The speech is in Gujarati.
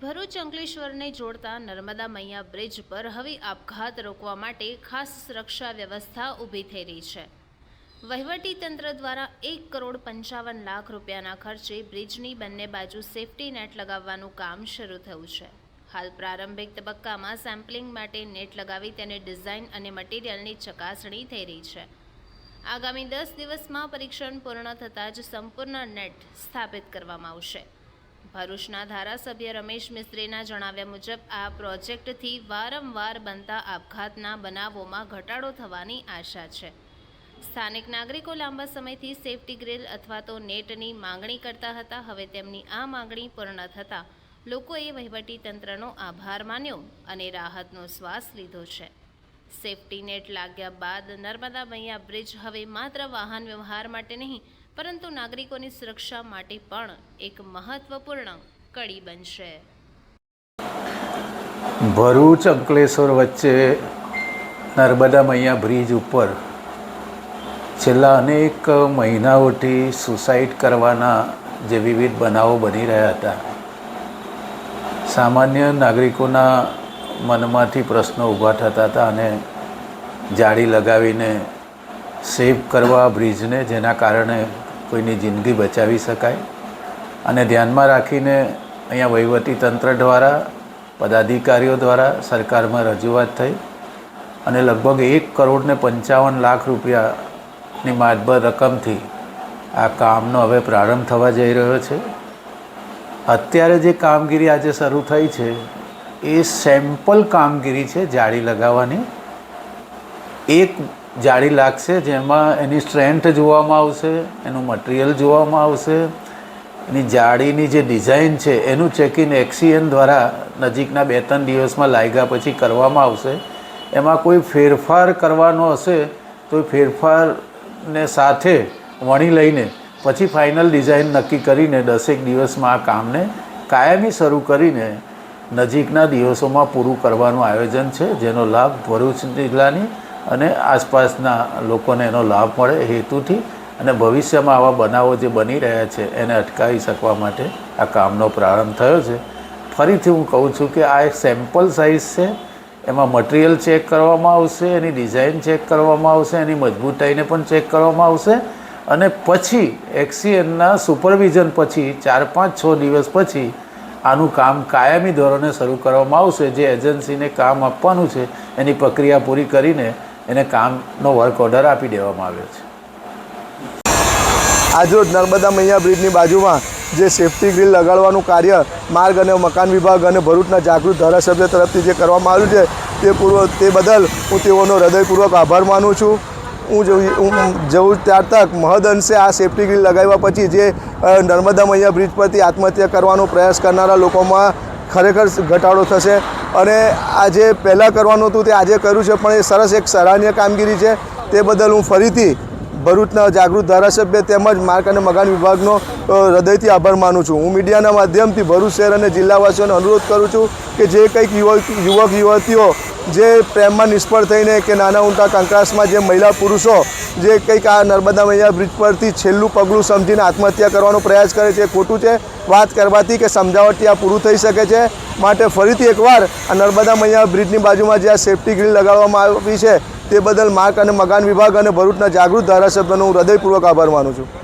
ભરૂચ અંકલેશ્વરને જોડતા નર્મદા મૈયા બ્રિજ પર હવે આપઘાત રોકવા માટે ખાસ સુરક્ષા વ્યવસ્થા ઊભી થઈ રહી છે. વહીવટી તંત્ર દ્વારા એક કરોડ પંચાવન લાખ રૂપિયાના ખર્ચે બ્રિજની બંને બાજુ સેફટી નેટ લગાવવાનું કામ શરૂ થયું છે. હાલ પ્રારંભિક તબક્કામાં સેમ્પલિંગ માટે નેટ લગાવી તેને ડિઝાઇન અને મટીરિયલની ચકાસણી થઈ રહી છે. આગામી દસ દિવસમાં પરીક્ષણ પૂર્ણ થતાં જ સંપૂર્ણ નેટ સ્થાપિત કરવામાં આવશે. ભરૂચના ધારાસભ્ય રમેશ મિસ્ત્રીના જણાવ્યા મુજબ, આ પ્રોજેક્ટથી વારંવાર બનતા આપઘાતના બનાવોમાં ઘટાડો થવાની આશા છે. સ્થાનિક નાગરિકો લાંબા સમયથી સેફટી ગ્રીલ અથવા તો નેટની માંગણી કરતા હતા. હવે તેમની આ માંગણી પૂર્ણ થતાં લોકોએ વહીવટી તંત્રનો આભાર માન્યો અને રાહતનો શ્વાસ લીધો છે. સેફટી નેટ લાગ્યા બાદ નર્મદા મૈયા બ્રિજ હવે માત્ર વાહન વ્યવહાર માટે નહીં, પરંતુ નાગરિકોની સુરક્ષા માટે પણ એક મહત્વપૂર્ણ કડી બનશે. ભરૂચ, અંકલેશ્વર વચ્ચે નર્મદા મૈયા બ્રિજ ઉપર છેલ્લા અનેક મહિનાઓથી સુસાઇડ કરવાના જે વિવિધ બનાવો બની રહ્યા હતા. સામાન્ય નાગરિકોના મનમાંથી પ્રશ્નો ઊભા થતા હતા અને જાળી લગાવીને સેવ કરવા બ્રિજને જેના કારણે કોઈની જિંદગી બચાવી શકાય. અને ધ્યાનમાં રાખીને અહીંયા વહીવટી તંત્ર દ્વારા, પદાધિકારીઓ દ્વારા સરકારમાં રજૂઆત થઈ અને લગભગ એક કરોડને પંચાવન લાખ રૂપિયાની માતબર રકમથી આ કામનો હવે પ્રારંભ થવા જઈ રહ્યો છે. અત્યારે જે કામગીરી આજે શરૂ થઈ છે એ સેમ્પલ કામગીરી છે જાળી લગાવવાની. એક જાળી લાગશે જેમાં એની સ્ટ્રેન્થ જોવામાં આવશે, એનું મટીરિયલ જોવામાં આવશે, એની જાળીની જે ડિઝાઇન છે એનું ચેકિંગ એક્સીએન દ્વારા નજીકના બે ત્રણ દિવસમાં લાગ્યા પછી કરવામાં આવશે. એમાં કોઈ ફેરફાર કરવાનો હશે તો એ ફેરફારને સાથે વણી લઈને પછી ફાઇનલ ડિઝાઇન નક્કી કરીને દસેક દિવસમાં આ કામને કાયમી શરૂ કરીને નજીકના દિવસોમાં પૂરું કરવાનું આયોજન છે, જેનો લાભ ભરૂચ જિલ્લાની અને આસપાસના લોકોને એનો લાભ મળે હેતુથી અને ભવિષ્યમાં આવા બનાવો જે બની રહ્યા છે, એને અટકાવી શકવા માટે આ કામનો પ્રારંભ થયો છે. ફરીથી હું કહું છું કે આ એક સેમ્પલ સાઇઝ છે, એમાં મટીરિયલ ચેક કરવામાં આવશે, એની ડિઝાઇન ચેક કરવામાં આવશે, એની મજબૂતાઈને પણ ચેક કરવામાં આવશે અને પછી એક્સીએનના સુપરવિઝન પછી ચાર પાંચ છ દિવસ પછી આનું કામ કાયમી ધોરણે શરૂ કરવામાં આવશે. જે એજન્સીને કામ આપવાનું છે, એની પ્રક્રિયા પૂરી કરીને એને કામનો વર્ક ઓર્ડર આપી દેવામાં આવ્યો છે. આજરોજ નર્મદા મૈયા બ્રિજની બાજુમાં જે સેફટી ગ્રીલ લગાડવાનું કાર્ય માર્ગ અને મકાન વિભાગ અને ભરૂચના જાગૃત ધારાસભ્ય તરફથી જે કરવામાં આવ્યું છે, તે પૂર્વ તે બદલ હું તેઓનો હૃદયપૂર્વક આભાર માનું છું. હું જોઉં હું જવું ત્યાર તક મહદ અંશે આ સેફ્ટી ગ્રીલ લગાવ્યા પછી જે નર્મદા મૈયા બ્રિજ પરથી આત્મહત્યા કરવાનો પ્રયાસ કરનારા લોકોમાં ખરેખર ઘટાડો થશે. અને આ જે પહેલાં કરવાનું હતું તે આજે કર્યું છે, પણ એ સરસ એક સરાહનીય કામગીરી છે. તે બદલ હું ફરીથી ભરૂચના જાગૃત ધારાસભ્ય તેમજ માર્ગ અને મકાન વિભાગનો હૃદયથી આભાર માનું છું. હું મીડિયાના માધ્યમથી ભરૂચ શહેર અને જિલ્લાવાસીઓને અનુરોધ કરું છું કે જે કંઈક યુવક યુવક, યુવતીઓ જે પ્રેમમાં નિષ્ફળ થઈને કે નાના ઊંટા કંકાસમાં જે મહિલા પુરુષો જે કંઈક આ નર્મદા મૈયા બ્રિજ પરથી છેલ્લું પગલું સમજીને આત્મહત્યા કરવાનો પ્રયાસ કરે છે ખોટું છે. વાત કરવાથી કે સમજાવટથી આ પૂરું થઈ શકે છે. માટે ફરીથી એકવાર આ નર્મદા મૈયા બ્રિજની બાજુમાં જે આ સેફટી ગ્રીલ લગાડવામાં આવી છે તે બદલ માર્ગ અને મકાન વિભાગ અને ભરૂચના જાગૃત ધારાસભ્યનો હું હૃદયપૂર્વક આભાર માનું છું.